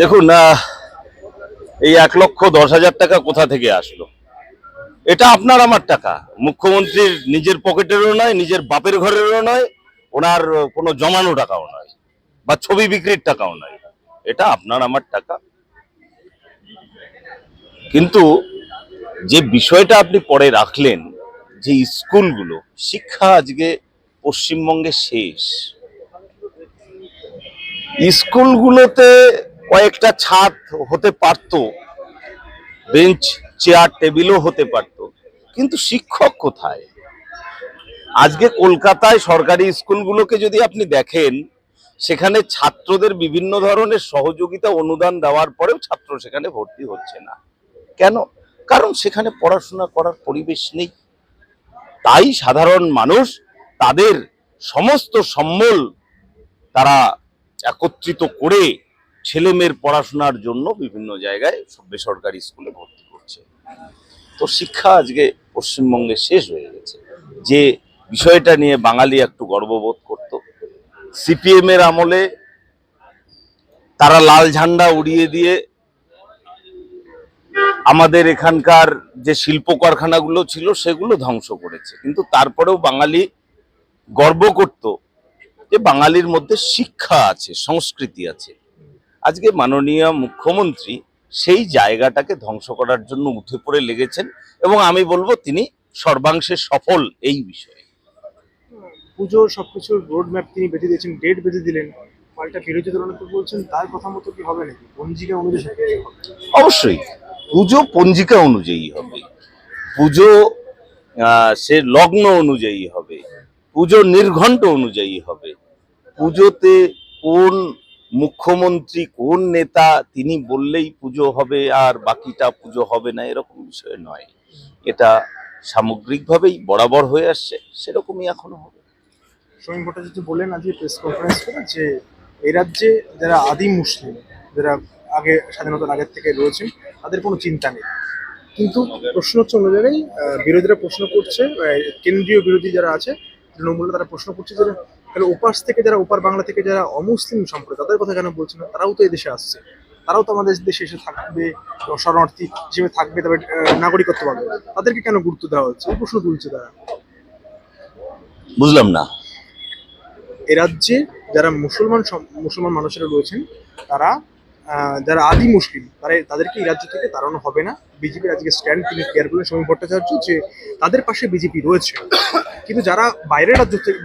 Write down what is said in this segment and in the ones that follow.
দেখুন এই এক লক্ষ দশ হাজার টাকা কোথা থেকে আসলো? এটা আপনার আমার টাকা। মুখ্যমন্ত্রীর নিজের পকেটেরও নয়, নিজের বাপের ঘরেরও নয়, ওনার কোনো জমানো টাকাও নয়, বা ছবি বিক্রির টাকাও নয়। এটা আপনার আমার টাকা। কিন্তু যে বিষয়টা আপনি পরে রাখলেন, যে স্কুলগুলো, শিক্ষা আজকে পশ্চিমবঙ্গে শেষ। স্কুলগুলোতে কয়েকটা ছাদ হতে পারত, বেঞ্চ, চেয়ার, টেবিলও হতে পারত, কিন্তু শিক্ষক কোথায়? আজকে কলকাতায় সরকারি স্কুলগুলোকে যদি আপনি দেখেন, সেখানে ছাত্রদের বিভিন্ন ধরনের সহযোগিতা অনুদান দেওয়ার পরেও ছাত্র সেখানে ভর্তি হচ্ছে না। কেন? কারণ সেখানে পড়াশোনা করার পরিবেশ নেই। তাই সাধারণ মানুষ তাদের সমস্ত সম্বল তারা একত্রিত করে ছেলে মেয়ের পড়াশোনার জন্য বিভিন্ন জায়গায় বেসরকারি স্কুলে ভর্তি করছে। তো শিক্ষা আজকে পশ্চিমবঙ্গে শেষ হয়ে গেছে। যে বিষয়টা নিয়ে বাঙালি একটু গর্ববোধ করত সিপিএম এর আমলে তারা লাল ঝান্ডা উড়িয়ে দিয়ে আমাদের এখানকার যে শিল্প কারখানাগুলো ছিল সেগুলো ধ্বংস করেছে। কিন্তু তারপরেও বাঙালি গর্ব করত যে বাঙালির মধ্যে শিক্ষা আছে সংস্কৃতি আছে। আজকে মাননীয় মুখ্যমন্ত্রী সেই জায়গাটাকে ধ্বংস করার জন্য উঠে পড়ে লেগেছেন এবং আমি বলব তিনি সর্বাংশে সফল এই বিষয়ে। পুজো সবকিছুর রোড ম্যাপ তিনি বেঁধে দিয়েছেন ডেট বেঁধে দিলেন। পাল্টা বিরোধী দলনেতা বলছেন তার কথা মতো কি হবে নাকি? পঞ্জিকা অনুযায়ী অবশ্যই পুজো পঞ্জিকা অনুযায়ী হবে। পুজো আহ, সে লগ্ন অনুযায়ী হবে। পুজো নির্ঘণ্ট অনুযায়ী হবে। পুজোতে কোন মুখ্যমন্ত্রী, কোন নেতা, তিনি বললেই পুজো হবে আর বাকিটা পুজো হবে না, এরকম বিষয় নয়। এটা সামগ্রিকভাবেই বরাবর হয়ে আসছে, সেরকমই এখনও হবে। সমীম ভট্টাচার্য বললেন আজকে প্রেস কনফারেন্স করে যে এই রাজ্যে যারা আদিম মুসলিম, যারা আগে স্বাধীনতার আগের থেকে রয়েছেন, তাদের কোনো চিন্তা নেই। কিন্তু প্রশ্ন হচ্ছে অন্য জায়গায় বিরোধীরা প্রশ্ন করছে কেন্দ্রীয় বিরোধী যারা আছে, তৃণমূলে তারা প্রশ্ন করছে যে তাহলে ওপাশ থেকে যারা ওপার বাংলা থেকে যারা অমুসলিম সম্প্রদায় তাদের কথা কেন বলছে না তারাও তো এদেশে আসছে। তারাও তো আমাদের দেশে এসে থাকবে শরণার্থী হিসেবে থাকবে তবে নাগরিকত্ব পাবে। তাদেরকে কেন গুরুত্ব দেওয়া হচ্ছে? প্রশ্ন তুলছে তারা। বুঝলাম না। এ রাজ্যে যারা মুসলমান মুসলমান মানুষেরা রয়েছেন তারা আহ, যারা আদি মুসলিম তারা তাদেরকে এই রাজ্য থেকে তাড়ানো হবে না। বিজেপির আজকে স্ট্যান্ড তিনি ক্লিয়ার করলেন ভট্টাচার্য যে তাদের পাশে বিজেপি রয়েছে। কিন্তু যারা বাইরের রাজ্য থেকে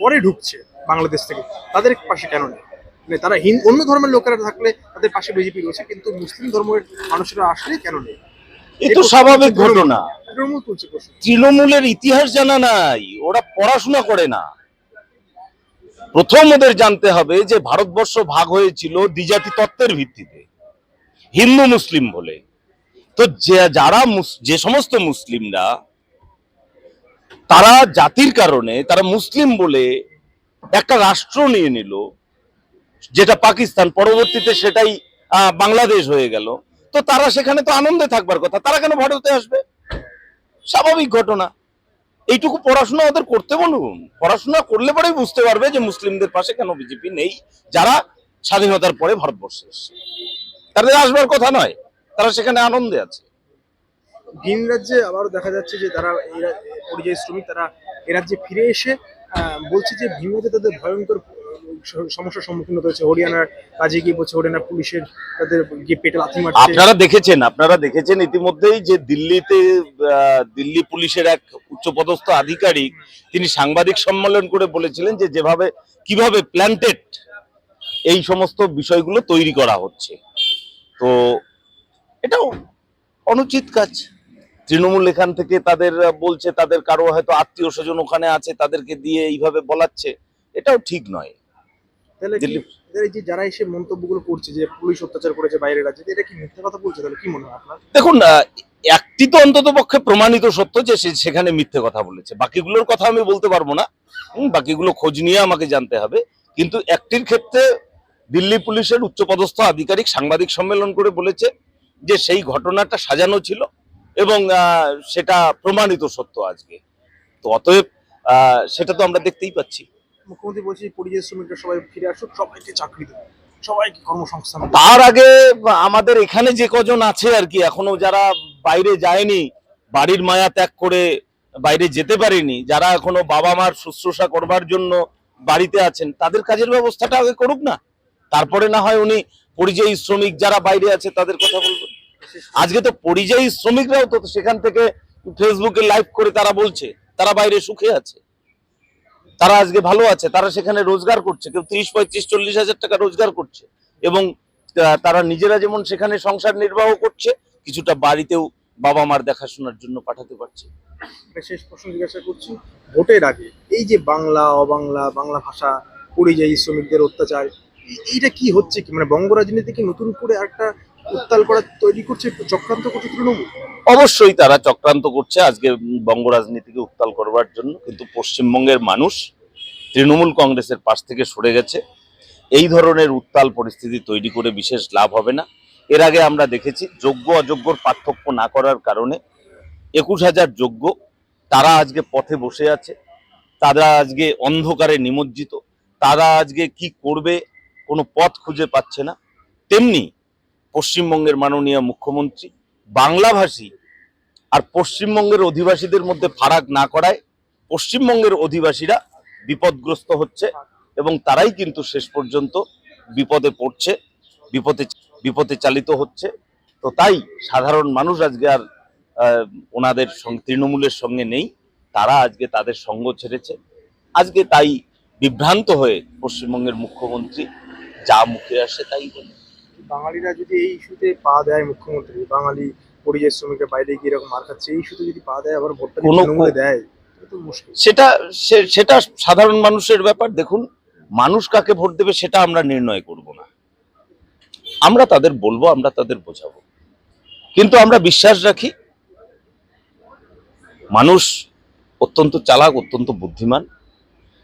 পরে ঢুকছে বাংলাদেশ থেকে তাদের পাশে কেন নেই? মানে তারা হিন অন্য ধর্মের লোকেরা থাকলে তাদের পাশে বিজেপি রয়েছে কিন্তু মুসলিম ধর্মের মানুষেরা আসলে কেন নেই? এ তো স্বাভাবিক ঘটনা। তৃণমূলের ইতিহাস জানা নাই ওরা পড়াশোনা করে না। প্রথম ওদের জানতে হবে যে ভারতবর্ষ ভাগ হয়েছিল দ্বিজাতি তত্ত্বের ভিত্তিতে হিন্দু মুসলিম বলে। তো যারা যে সমস্ত মুসলিমরা তারা জাতির কারণে, তারা মুসলিম বলে একটা রাষ্ট্র নিয়ে নিল, যেটা পাকিস্তান, পরবর্তীতে সেটাই বাংলাদেশ হয়ে গেল। তো তারা সেখানে তো আনন্দে থাকবার কথা, তারা কেন ভারতে আসবে? স্বাভাবিক ঘটনা। এইটুকু পড়াশোনা ওদের করতে বলুন। পড়াশোনা করলে পরেই বুঝতে পারবে যে মুসলিমদের পাশে কেন বিজেপি নেই, যারা স্বাধীনতার পরে ভারতবর্ষে এসছে। তাদের আসবার কথা নয়, তারা সেখানে আনন্দে আছে। ভিন রাজ্যে আবারও দেখা যাচ্ছে যে তারা এই রা- পরিযায়ী শ্রমিক তারা এ রাজ্যে ফিরে এসে বলছে যে ভিন রাজ্যে তাদের ভয়ঙ্কর সমস্যার সম্মুখীন হতে হচ্ছে। হরিয়ানার কাজে গিয়ে বলছে, হরিয়ানা পুলিশের তাদের গিয়ে পেটে লাথি মারছে। আপনারা দেখেছেন আপনারা দেখেছেন ইতিমধ্যেই যে দিল্লিতে দিল্লি পুলিশের এক উচ্চপদস্থ আধিকারিক, তিনি সাংবাদিক সম্মেলন করে বলেছিলেন যে যেভাবে, কীভাবে প্ল্যান্টেড এই সমস্ত বিষয়গুলো তৈরি করা হচ্ছে। তো এটাও অনুচিত কাজ। তৃণমূল এখান থেকে তাদের বলছে তাদের কারও হয়তো আত্মীয় স্বজন ওখানে আছে তাদেরকে দিয়ে এইভাবে বলাচ্ছে। এটাও ঠিক নয়। যারা এসে মন্তব্যগুলো করছে যে পুলিশ অত্যাচার করেছে বাইরের রাজ্যে এটা কি মিথ্যা কথা বলছে? তাহলে কি মনে হয় আপনার? দেখুন আহ, একটি তো অন্তত পক্ষে প্রমাণিত সত্য যে সে সেখানে মিথ্যে কথা বলেছে। বাকিগুলোর কথা আমি বলতে পারব না। বাকিগুলো খোঁজ নিয়ে আমাকে জানতে হবে। কিন্তু একটির ক্ষেত্রে দিল্লি পুলিশের উচ্চপদস্থ আধিকারিক সাংবাদিক সম্মেলন করে বলেছে যে সেই ঘটনাটা সাজানো ছিল। এবং সেটা প্রমাণিত সত্য আজকে। তো অতএব সেটা তো আমরা দেখতেই পাচ্ছি। মুখ্যমন্ত্রী বলছে পরিযায়ী শ্রমিকরা সবাই ফিরে আসুক সবাইকে চাকরি দেবে সবাইকে কর্মসংস্থান তার আগে আমাদের এখানে যে কজন আছে আর কি এখনও যারা বাইরে যায়নি বাড়ির মায়া ত্যাগ করে বাইরে যেতে পারেনি যারা এখনও বাবা মার শুশ্রূষা করবার জন্য বাড়িতে আছেন তাদের কাজের ব্যবস্থাটা আগে করুক না। তারপরে না হয় উনি পরিযায়ী শ্রমিক যারা বাইরে আছে তাদের কথা বলবেন। আজকে তো পরিযায়ী শ্রমিকরাও তো সেখান থেকে ফেসবুকে লাইভ করে তারা বলছে, তারা বাইরে সুখে আছে। তারা আজকে ভালো আছে, তারা সেখানে রোজগার করছে, কেউ ত্রিশ পঁয়ত্রিশ চল্লিশ হাজার টাকা রোজগার করছে এবং তারা নিজেরা যেমন সেখানে সংসার নির্বাহ করছে, কিছুটা বাড়িতেও বাবা মার দেখাশোনার জন্য পাঠাতে পারছে। শেষ প্রশ্ন জিজ্ঞাসা করছি, ভোটের আগে এই যে বাংলা, অবাংলা, বাংলা ভাষা, পরিযায়ী শ্রমিকদের অত্যাচার এইটা কি হচ্ছে কি? মানে বঙ্গ রাজনীতি নতুন করে একটা উত্তাল করা তৈরি করছে চক্রান্ত করছে তৃণমূল? অবশ্যই তারা চক্রান্ত করছে আজকে বঙ্গ রাজনীতিকে উত্তাল করবার জন্য, কিন্তু পশ্চিমবঙ্গের মানুষ তৃণমূল কংগ্রেসের পাশ থেকে সরে গেছে। এই ধরনের উত্তাল পরিস্থিতি তৈরি করে বিশেষ লাভ হবে না। এর আগে আমরা দেখেছি, যোগ্য অযোগ্যর পার্থক্য না করার কারণে একুশ হাজার যোগ্য তারা আজকে পথে বসে আছে, তারা আজকে অন্ধকারে নিমজ্জিত, তারা আজকে কি করবে, কোনো পথ খুঁজে পাচ্ছে না। তেমনি পশ্চিমবঙ্গের মাননীয় মুখ্যমন্ত্রী বাংলাভাষী আর পশ্চিমবঙ্গের অধিবাসীদের মধ্যে ফারাক না করায় পশ্চিমবঙ্গের অধিবাসীরা বিপদগ্রস্ত হচ্ছে এবং তারাই কিন্তু শেষ পর্যন্ত বিপদে পড়ছে, বিপদে বিপদে চালিত হচ্ছে। তো তাই সাধারণ মানুষ আজকে আর ওনাদের তৃণমূলের সঙ্গে নেই। তারা আজকে তাদের সঙ্গ ছেড়েছে। আজকে তাই বিভ্রান্ত হয়ে পশ্চিমবঙ্গের মুখ্যমন্ত্রী যা মুখে আসে তাই বলে। বাঙালিরা যদি এই ইস্যুতে পা দেয় মুখ্যমন্ত্রী বাঙালি পরিযায়ী শ্রমিকের বাইরে গিয়ে এরকম মার খাচ্ছে এই ইস্যুতে যদি পা দেয় আবার ভোটটা যদি কোনো- তৃণমূলে দেয় তাহলে তো মুশকিল সেটা সে- সেটা সাধারণ মানুষের ব্যাপার দেখুন মানুষ কাকে ভোট দেবে সেটা আমরা নির্ণয় করব না আমরা তাদের বলবো আমরা তাদের বোঝাবো কিন্তু আমরা বিশ্বাস রাখি মানুষ অত্যন্ত চালাক অত্যন্ত বুদ্ধিমান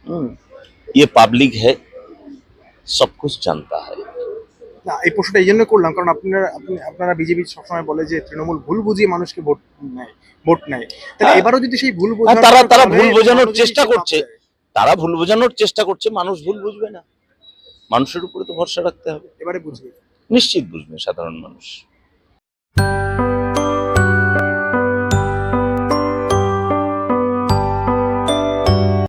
হুম, ये पब्लिक है सब कुछ जानता है না এই প্রশ্নটা এই জন্য করলাম কারণ আপনারা আপনি আপনারা বিজেপি সবসময় বলে যে তৃণমূল ভুল বুঝিয়ে মানুষকে ভোট নেয় ভোট নেয়। তাহলে হ্যাঁ। এবারও যদি সেই ভুল বোঝা তারা- তারা ভুল বোঝানোর চেষ্টা করছে। তারা ভুল বোঝানোর চেষ্টা করছে মানুষ ভুল বুঝবে না। মানুষের উপরে তো ভরসা রাখতে হবে। এবারে বুঝবে। নিশ্চিত বুঝবে সাধারণ মানুষ।